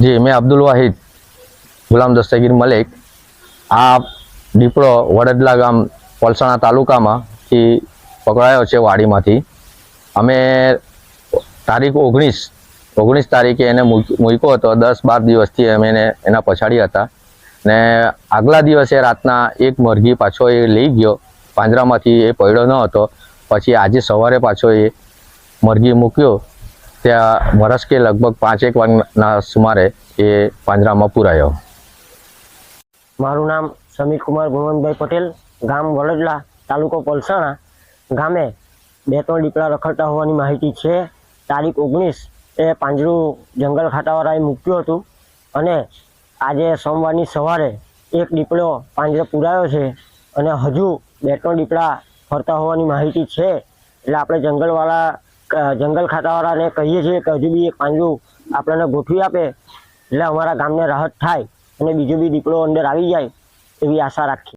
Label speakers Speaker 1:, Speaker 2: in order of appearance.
Speaker 1: જી, મેં અબ્દુલ વાહિદ, ગુલામ દસ્તગીર મલિક. આ દીપડો વડદલા ગામ, પલસાણા તાલુકામાંથી પકડાયો છે વાડીમાંથી. અમે તારીખ ઓગણીસ ઓગણીસ તારીખે એને મૂક- મૂક્યો હતો. દસ બાર દિવસથી અમે એને, એના પછાડી હતા. ને આગલા દિવસે રાતના એક મરઘી પાછો એ લઈ ગયો. પાંજરામાંથી એ પડ્યો ન હતો. પછી આજે સવારે પાછો એ મરઘી મૂક્યો. ત્યાં વરસ કે લગભગ પાંચેક વાગના સુમારે એ પાંજરામાં પુરાયો.
Speaker 2: મારું નામ સમીર કુમાર ગુણવંતભાઈ પટેલ, ગામ વડોદરા, તાલુકો પલસાણા. ગામે બે ત્રણ દીપડા રખડતા હોવાની માહિતી છે. તારીખ ઓગણીસ એ પાંજરું જંગલ ખાતાવાળાએ મૂક્યું હતું અને આજે સોમવારની સવારે એક દીપડો પાંજરે પુરાયો છે અને હજુ બે ત્રણ દીપડા ફરતા હોવાની માહિતી છે. એટલે આપણે જંગલવાળા જંગલ ખાતાવાળાને કહીએ છીએ કે હજુ બી એક પાંજરું આપણને ગોઠવી આપે, એટલે અમારા ગામને રાહત થાય અને બીજો બી દીપડો અંદર આવી જાય એવી આશા રાખીએ.